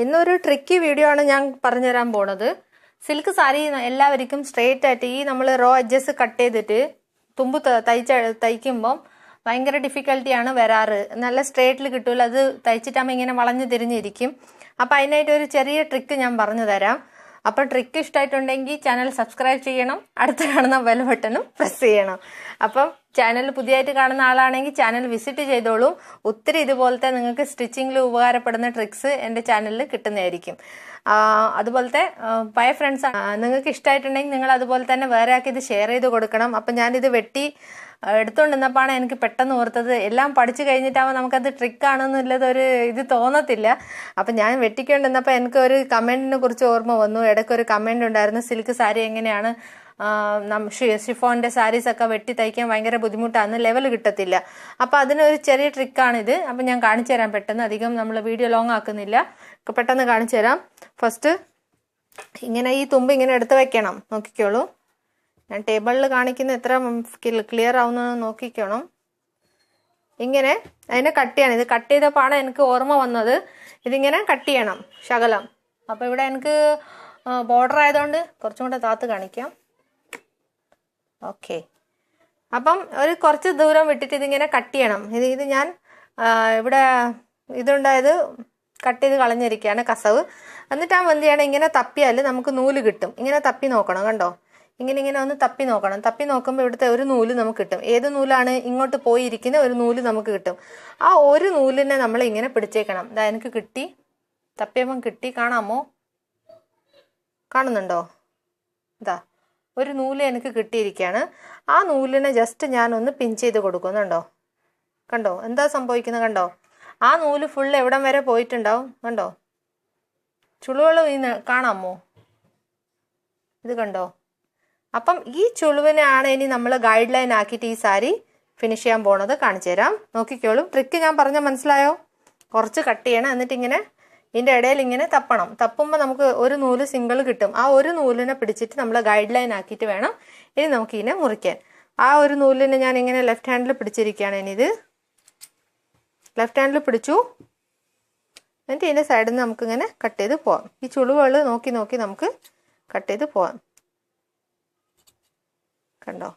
ഇന്നൊരു tricky video ആണ് ഞാൻ പറഞ്ഞുതരാൻ പോണത്. സിൽക്ക് സാരി എല്ലാവർക്കും സ്ട്രെയിറ്റ് ആയിട്ട് ഈ നമ്മൾ റോ അഡ്ജസ് കട്ട് ചെയ്തിട്ട് തുമ്പ് തയ്ച്ച തയ്ക്കുമ്പം ഭയങ്കര ഡിഫിക്കൽട്ടിയാണ് വരാറ്. നല്ല സ്ട്രേറ്റിൽ കിട്ടൂല. അത് തയ്ച്ചിട്ടാകുമ്പോൾ ഇങ്ങനെ വളഞ്ഞു തിരിഞ്ഞിരിക്കും. അപ്പം അതിനായിട്ട് ഒരു ചെറിയ ട്രിക്ക് ഞാൻ പറഞ്ഞു തരാം അപ്പം ട്രിക്ക് ഇഷ്ടമായിട്ടുണ്ടെങ്കിൽ ചാനൽ സബ്സ്ക്രൈബ് ചെയ്യണം. അടുത്ത കാണുന്ന ബെൽ ബട്ടണും പ്രസ് ചെയ്യണം. അപ്പം ചാനൽ പുതിയതായിട്ട് കാണുന്ന ആളാണെങ്കിൽ ചാനൽ വിസിറ്റ് ചെയ്തോളൂ. ഒത്തിരി ഇതുപോലത്തെ നിങ്ങൾക്ക് സ്റ്റിച്ചിങ്ങിൽ ഉപകാരപ്പെടുന്ന ട്രിക്സ് എന്റെ ചാനലിൽ കിട്ടുന്നതായിരിക്കും. അതുപോലത്തെ പയ ഫ്രണ്ട്സ് നിങ്ങൾക്ക് ഇഷ്ടമായിട്ടുണ്ടെങ്കിൽ നിങ്ങൾ അതുപോലെ തന്നെ വേറെ ആക്കി ഇത് ഷെയർ ചെയ്ത് കൊടുക്കണം. അപ്പം ഞാനിത് വെട്ടി നിന്നപ്പോഴാണ് എനിക്ക് പെട്ടെന്ന് ഓർത്തത്. എല്ലാം പഠിച്ചു കഴിഞ്ഞിട്ടാവുമ്പോൾ നമുക്കത് ട്രിക്കാണെന്നുള്ളത് ഒരു ഇത് തോന്നത്തില്ല. അപ്പം ഞാൻ വെട്ടിക്കൊണ്ട് നിന്നപ്പോൾ എനിക്ക് ഒരു കമന്റിനെ കുറിച്ച് ഓർമ്മ വന്നു. ഇടയ്ക്ക് ഒരു കമന്റ് ഉണ്ടായിരുന്നു സിൽക്ക് സാരി എങ്ങനെയാണ്? ഷിഫോണിന്റെ നം- ഷി- ഷിഫോണിന്റെ സാരീസ് ഒക്കെ വെട്ടി തയ്ക്കാൻ ഭയങ്കര ബുദ്ധിമുട്ടാണ് ലെവൽ കിട്ടത്തില്ല. അപ്പൊ അതിനൊരു ചെറിയ ട്രിക്കാണിത് അപ്പൊ ഞാൻ കാണിച്ചു തരാം പെട്ടെന്ന്. അധികം നമ്മൾ വീഡിയോ ലോങ് ആക്കുന്നില്ല. പെട്ടെന്ന് കാണിച്ചു തരാം. ഫസ്റ്റ് ഇങ്ങനെ ഈ തുമ്പ് ഇങ്ങനെ എടുത്ത് വെക്കണം. നോക്കിക്കോളൂ. ഞാൻ ടേബിളിൽ കാണിക്കുന്ന എത്ര ക്ലിയർ ആവുന്ന നോക്കിക്കണം. ഇങ്ങനെ അതിനെ കട്ട് ചെയ്യണം. ഇത് കട്ട് ചെയ്തപ്പോഴാണ് എനിക്ക് ഓർമ്മ വന്നത് ഇതിങ്ങനെ കട്ട് ചെയ്യണം ശകലം. അപ്പോൾ ഇവിടെ എനിക്ക് ബോർഡർ ആയതുകൊണ്ട് കുറച്ചും കൂടെ താത്ത് കാണിക്കാം. ഓക്കെ അപ്പം ഒരു കുറച്ച് ദൂരം വിട്ടിട്ട് ഇതിങ്ങനെ കട്ട് ചെയ്യണം. ഇത് ഇത് ഞാൻ ഇവിടെ ഇതുണ്ടായത് കട്ട് ചെയ്ത് കളഞ്ഞിരിക്കുകയാണ് കസവ്. എന്നിട്ട് ആ എന്ത് ഇങ്ങനെ തപ്പിയാൽ നമുക്ക് നൂൽ കിട്ടും. ഇങ്ങനെ തപ്പി നോക്കണം കണ്ടോ? ഇങ്ങനെ ഇങ്ങനെ ഒന്ന് തപ്പി നോക്കണം. തപ്പി നോക്കുമ്പോൾ ഇവിടുത്തെ ഒരു നൂൽ നമുക്ക് കിട്ടും. ഏത് നൂലാണ് ഇങ്ങോട്ട് പോയിരിക്കുന്ന ഒരു നൂൽ നമുക്ക് കിട്ടും. ആ ഒരു നൂലിനെ നമ്മൾ ഇങ്ങനെ പിടിച്ചേക്കണം. ഇതാ എനിക്ക് കിട്ടി. തപ്പിയപ്പം കിട്ടി. കാണാമോ? കാണുന്നുണ്ടോ? ഇതാ ഒരു നൂൽ എനിക്ക് കിട്ടിയിരിക്കുകയാണ് ആ നൂലിനെ ജസ്റ്റ് ഞാൻ ഒന്ന് പിൻ ചെയ്ത് കൊടുക്കുന്നുണ്ടോ? കണ്ടോ? എന്താ സംഭവിക്കുന്നത് കണ്ടോ? ആ നൂൽ ഫുൾ എവിടം വരെ പോയിട്ടുണ്ടാവും? കണ്ടോ? ചുളുകൾ കാണാമോ? ഇത് കണ്ടോ? അപ്പം ഈ ചുളുവിനാണ് ഇനി നമ്മൾ ഗൈഡ് ലൈൻ ആക്കിയിട്ട് ഈ സാരി ഫിനിഷ് ചെയ്യാൻ പോണത് കാണിച്ചു തരാം. നോക്കിക്കോളും. ട്രിക്ക് ഞാൻ പറഞ്ഞ മനസ്സിലായോ? കുറച്ച് കട്ട് ചെയ്യണം. എന്നിട്ട് ഇങ്ങനെ ഇതിന്റെ ഇടയിൽ ഇങ്ങനെ തപ്പണം. തപ്പുമ്പോൾ നമുക്ക് ഒരു നൂൽ സിംഗിൾ കിട്ടും. ആ ഒരു നൂലിനെ പിടിച്ചിട്ട് നമ്മൾ ഗൈഡ് ലൈൻ ആക്കിയിട്ട് വേണം ഇനി നമുക്ക് ഇതിനെ മുറിക്കാൻ. ആ ഒരു നൂലിനെ ഞാൻ ഇങ്ങനെ ലെഫ്റ്റ് ഹാൻഡിൽ പിടിച്ചിരിക്കുകയാണ് ഇനി ഇത്. ലെഫ്റ്റ് ഹാൻഡിൽ പിടിച്ചു. എന്നിട്ട് ഇതിന്റെ സൈഡിൽ നിന്ന് നമുക്കിങ്ങനെ കട്ട് ചെയ്ത് പോവാം. ഈ ചുളിവുകൾ നോക്കി നോക്കി നമുക്ക് കട്ട് ചെയ്ത് പോവാം. കണ്ടോ?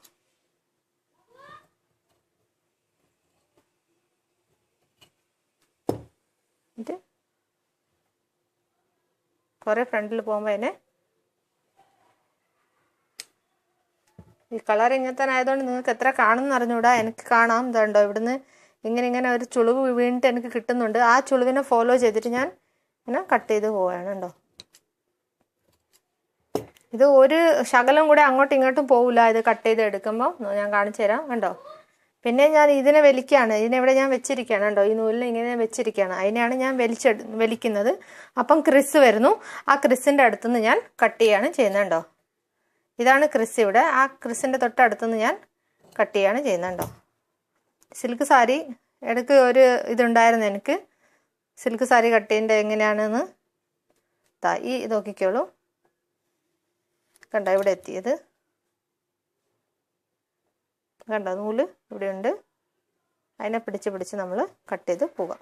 ഇത് കുറെ ഫ്രണ്ടിൽ പോകുമ്പോൾ അതിനെ ഈ കളർ ഇങ്ങനത്തെ ആയതുകൊണ്ട് നിങ്ങൾക്ക് എത്ര കാണുമെന്ന് അറിഞ്ഞൂടാ എനിക്ക് കാണാം. ഇതുണ്ടോ? ഇവിടുന്ന് ഇങ്ങനെ ഇങ്ങനെ ഒരു ചുളിവ് വീണിട്ട് എനിക്ക് കിട്ടുന്നുണ്ട്. ആ ചുളിവിനെ ഫോളോ ചെയ്തിട്ട് ഞാൻ ഇങ്ങനെ കട്ട് ചെയ്ത് പോവുകയാണ് കേട്ടോ ഇത് ഒരു ശകലം കൂടെ അങ്ങോട്ടും ഇങ്ങോട്ടും പോവില്ല. ഇത് കട്ട് ചെയ്ത് എടുക്കുമ്പോൾ ഞാൻ കാണിച്ചു തരാം കണ്ടോ? പിന്നെ ഞാൻ ഇതിനെ വലിക്കുകയാണ്. ഇതിനെവിടെ ഞാൻ വെച്ചിരിക്കുകയാണ് കേട്ടോ ഈ നൂലിനെ ഇങ്ങനെ വെച്ചിരിക്കുകയാണ്. അതിനെയാണ് ഞാൻ വലിച്ചെടു വലിക്കുന്നത്. അപ്പം ക്രിസ് വരുന്നു. ആ ക്രിസിന്റെ അടുത്തുനിന്ന് ഞാൻ കട്ട് ചെയ്യാണ് ചെയ്യുന്നത് കണ്ടോ? ഇതാണ് ക്രിസ് ഇവിടെ. ആ ക്രിസിന്റെ തൊട്ടടുത്തുനിന്ന് ഞാൻ കട്ട് ചെയ്യാണ് ചെയ്യുന്നത് കണ്ടോ? സിൽക്ക് സാരി ഇടയ്ക്ക് ഒരു ഇതുണ്ടായിരുന്നു എനിക്ക്. സിൽക്ക് സാരി കട്ട് ചെയ്യേണ്ടത് എങ്ങനെയാണെന്ന് ഈ നോക്കിക്കോളൂ. കണ്ടോ ഇവിടെ എത്തിയത്. കണ്ട നൂൽ ഇവിടെ ഉണ്ട്. അതിനെ പിടിച്ച് പിടിച്ച് നമ്മൾ കട്ട് ചെയ്ത് പോകാം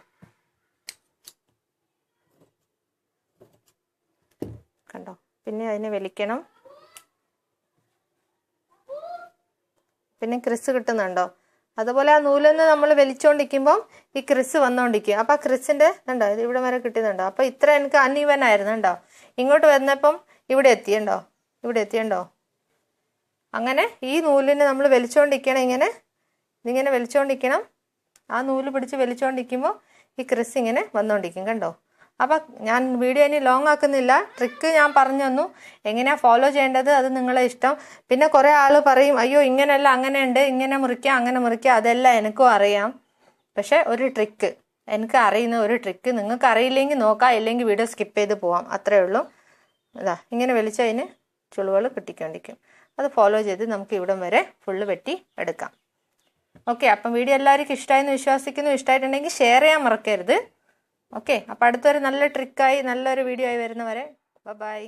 കണ്ടോ പിന്നെ അതിനെ വലിക്കണം. പിന്നെ ക്രിസ് കിട്ടുന്നുണ്ടോ? അതുപോലെ ആ നൂലൊന്ന് നമ്മൾ വലിച്ചുകൊണ്ടിരിക്കുമ്പം ഈ ക്രിസ് വന്നുകൊണ്ടിരിക്കും അപ്പം ആ ക്രിസിന്റെ കണ്ടോ ഇത് ഇവിടെ വരെ കിട്ടുന്നുണ്ടോ? അപ്പം ഇത്ര എനിക്ക് അൺഈവൻ ആയിരുന്നു ഇങ്ങോട്ട് വന്നപ്പം ഇവിടെ എത്തിയുണ്ടോ ഇവിടെ എത്തിയണ്ടോ അങ്ങനെ ഈ നൂലിനെ നമ്മൾ വലിച്ചുകൊണ്ടിരിക്കണം ഇങ്ങനെ ഇതിങ്ങനെ വലിച്ചുകൊണ്ടിരിക്കണം ആ നൂൽ പിടിച്ച് വലിച്ചുകൊണ്ടിരിക്കുമ്പോൾ ഈ ക്രിസ് ഇങ്ങനെ വന്നുകൊണ്ടിരിക്കും കണ്ടോ? അപ്പം ഞാൻ വീഡിയോ ഇനി ലോങ് ആക്കുന്നില്ല. ട്രിക്ക് ഞാൻ പറഞ്ഞു തന്നു. എങ്ങനെയാണ് ഫോളോ ചെയ്യേണ്ടത്? അത് നിങ്ങളെ ഇഷ്ടം. പിന്നെ കുറേ ആൾ പറയും അയ്യോ ഇങ്ങനെയല്ല അങ്ങനെ ഉണ്ട് ഇങ്ങനെ മുറിക്കാം അങ്ങനെ മുറിക്കാം. അതെല്ലാം എനിക്കും അറിയാം. പക്ഷെ ഒരു ട്രിക്ക് എനിക്ക് അറിയുന്ന ഒരു ട്രിക്ക് നിങ്ങൾക്ക് അറിയില്ലെങ്കിൽ നോക്കാം. ഇല്ലെങ്കിൽ വീഡിയോ സ്കിപ്പ് ചെയ്ത് പോവാം. അത്രേ ഉള്ളൂ. അതാ ഇങ്ങനെ വലിച്ചതിന് ചുളിവുകൾ കിട്ടിക്കൊണ്ടിരിക്കും. അത് ഫോളോ ചെയ്ത് നമുക്ക് ഇവിടം വരെ ഫുള്ള് വെട്ടി എടുക്കാം. ഓക്കെ അപ്പം വീഡിയോ എല്ലാവർക്കും ഇഷ്ടമായെന്ന് വിശ്വസിക്കുന്നു. ഇഷ്ടമായിട്ടുണ്ടെങ്കിൽ ഷെയർ ചെയ്യാൻ മറക്കരുത്. ഓക്കെ അപ്പം അടുത്തൊരു നല്ല ട്രിക്കായി നല്ലൊരു വീഡിയോ ആയി വരുന്നവരെ ബൈ